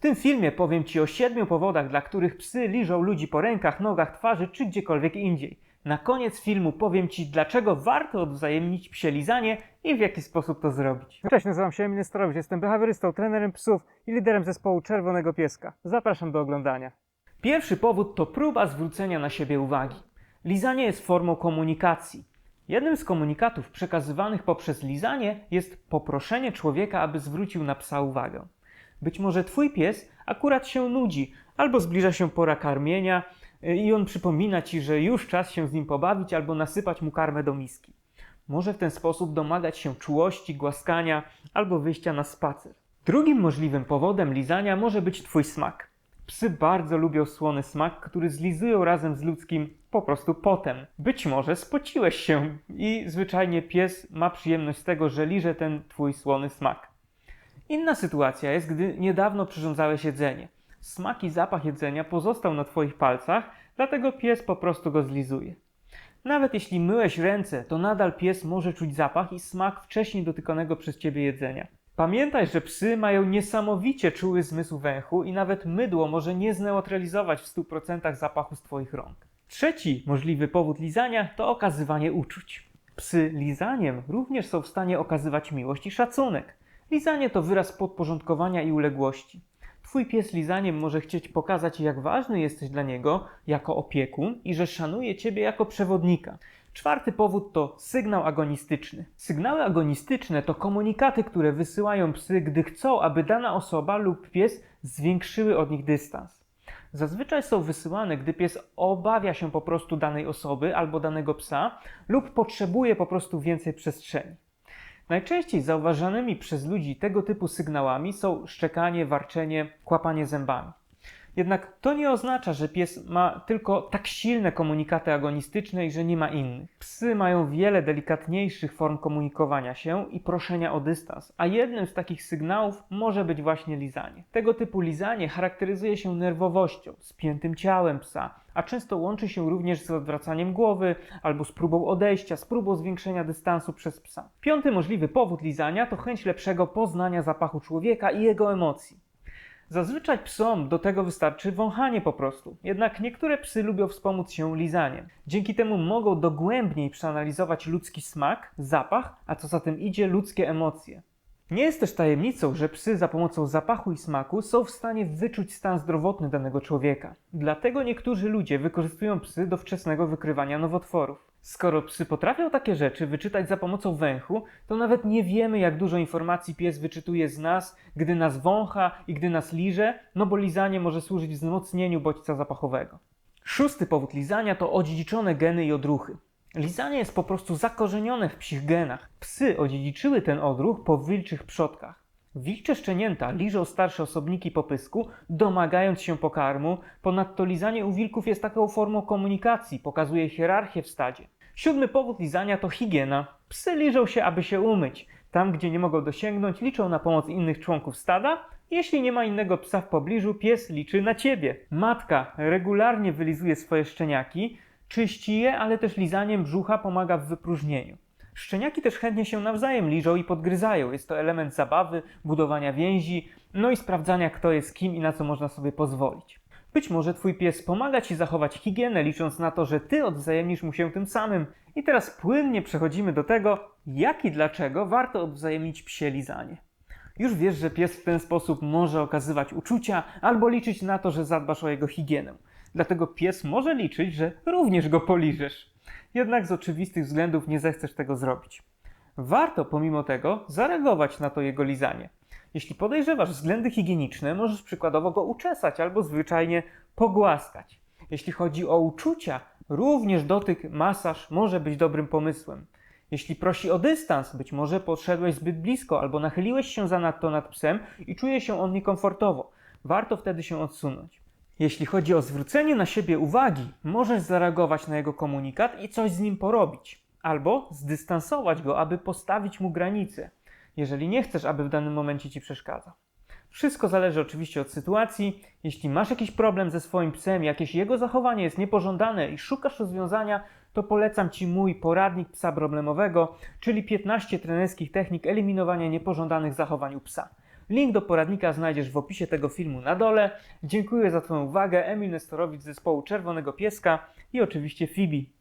W tym filmie powiem Ci o siedmiu powodach, dla których psy liżą ludzi po rękach, nogach, twarzy czy gdziekolwiek indziej. Na koniec filmu powiem Ci, dlaczego warto odwzajemnić psie lizanie i w jaki sposób to zrobić. Cześć, nazywam się Emil Starowicz, jestem behawiorystą, trenerem psów i liderem zespołu Czerwonego Pieska. Zapraszam do oglądania. Pierwszy powód to próba zwrócenia na siebie uwagi. Lizanie jest formą komunikacji. Jednym z komunikatów przekazywanych poprzez lizanie jest poproszenie człowieka, aby zwrócił na psa uwagę. Być może twój pies akurat się nudzi, albo zbliża się pora karmienia y, i on przypomina ci, że już czas się z nim pobawić albo nasypać mu karmę do miski. Może w ten sposób domagać się czułości, głaskania albo wyjścia na spacer. Drugim możliwym powodem lizania może być twój smak. Psy bardzo lubią słony smak, który zlizują razem z ludzkim po prostu potem. Być może spociłeś się i zwyczajnie pies ma przyjemność z tego, że liże ten twój słony smak. Inna sytuacja jest, gdy niedawno przyrządzałeś jedzenie. Smak i zapach jedzenia pozostał na Twoich palcach, dlatego pies po prostu go zlizuje. Nawet jeśli myłeś ręce, to nadal pies może czuć zapach i smak wcześniej dotykanego przez Ciebie jedzenia. Pamiętaj, że psy mają niesamowicie czuły zmysł węchu i nawet mydło może nie zneutralizować w 100% zapachu z Twoich rąk. Trzeci możliwy powód lizania to okazywanie uczuć. Psy lizaniem również są w stanie okazywać miłość i szacunek. Lizanie to wyraz podporządkowania i uległości. Twój pies lizaniem może chcieć pokazać, jak ważny jesteś dla niego jako opiekun i że szanuje ciebie jako przewodnika. Czwarty powód to sygnał agonistyczny. Sygnały agonistyczne to komunikaty, które wysyłają psy, gdy chcą, aby dana osoba lub pies zwiększyły od nich dystans. Zazwyczaj są wysyłane, gdy pies obawia się po prostu danej osoby albo danego psa lub potrzebuje po prostu więcej przestrzeni. Najczęściej zauważanymi przez ludzi tego typu sygnałami są szczekanie, warczenie, kłapanie zębami. Jednak to nie oznacza, że pies ma tylko tak silne komunikaty agonistyczne i że nie ma innych. Psy mają wiele delikatniejszych form komunikowania się i proszenia o dystans, a jednym z takich sygnałów może być właśnie lizanie. Tego typu lizanie charakteryzuje się nerwowością, spiętym ciałem psa, a często łączy się również z odwracaniem głowy albo z próbą odejścia, z próbą zwiększenia dystansu przez psa. Piąty możliwy powód lizania to chęć lepszego poznania zapachu człowieka i jego emocji. Zazwyczaj psom do tego wystarczy wąchanie po prostu. Jednak niektóre psy lubią wspomóc się lizaniem. Dzięki temu mogą dogłębniej przeanalizować ludzki smak, zapach, a co za tym idzie ludzkie emocje. Nie jest też tajemnicą, że psy za pomocą zapachu i smaku są w stanie wyczuć stan zdrowotny danego człowieka. Dlatego niektórzy ludzie wykorzystują psy do wczesnego wykrywania nowotworów. Skoro psy potrafią takie rzeczy wyczytać za pomocą węchu, to nawet nie wiemy, jak dużo informacji pies wyczytuje z nas, gdy nas wącha i gdy nas liże, no bo lizanie może służyć wzmocnieniu bodźca zapachowego. Szósty powód lizania to odziedziczone geny i odruchy. Lizanie jest po prostu zakorzenione w psich genach. Psy odziedziczyły ten odruch po wilczych przodkach. Wilcze szczenięta liżą starsze osobniki po pysku, domagając się pokarmu. Ponadto lizanie u wilków jest taką formą komunikacji, pokazuje hierarchię w stadzie. Siódmy powód lizania to higiena. Psy liżą się, aby się umyć. Tam, gdzie nie mogą dosięgnąć, liczą na pomoc innych członków stada. Jeśli nie ma innego psa w pobliżu, pies liczy na ciebie. Matka regularnie wylizuje swoje szczeniaki, czyści je, ale też lizaniem brzucha pomaga w wypróżnieniu. Szczeniaki też chętnie się nawzajem liżą i podgryzają. Jest to element zabawy, budowania więzi, no i sprawdzania, kto jest kim i na co można sobie pozwolić. Być może twój pies pomaga ci zachować higienę, licząc na to, że ty odwzajemnisz mu się tym samym. I teraz płynnie przechodzimy do tego, jak i dlaczego warto odwzajemnić psie lizanie. Już wiesz, że pies w ten sposób może okazywać uczucia albo liczyć na to, że zadbasz o jego higienę. Dlatego pies może liczyć, że również go poliżesz. Jednak z oczywistych względów nie zechcesz tego zrobić. Warto pomimo tego zareagować na to jego lizanie. Jeśli podejrzewasz względy higieniczne, możesz przykładowo go uczesać albo zwyczajnie pogłaskać. Jeśli chodzi o uczucia, również dotyk, masaż może być dobrym pomysłem. Jeśli prosi o dystans, być może podszedłeś zbyt blisko albo nachyliłeś się zanadto nad psem i czuje się on niekomfortowo. Warto wtedy się odsunąć. Jeśli chodzi o zwrócenie na siebie uwagi, możesz zareagować na jego komunikat i coś z nim porobić, albo zdystansować go, aby postawić mu granice, jeżeli nie chcesz, aby w danym momencie ci przeszkadzał. Wszystko zależy oczywiście od sytuacji. Jeśli masz jakiś problem ze swoim psem, jakieś jego zachowanie jest niepożądane i szukasz rozwiązania, to polecam Ci mój poradnik psa problemowego, czyli 15 trenerskich technik eliminowania niepożądanych zachowań u psa. Link do poradnika znajdziesz w opisie tego filmu na dole. Dziękuję za Twoją uwagę. Emil Nestorowicz z zespołu Czerwonego Pieska i oczywiście Fibi.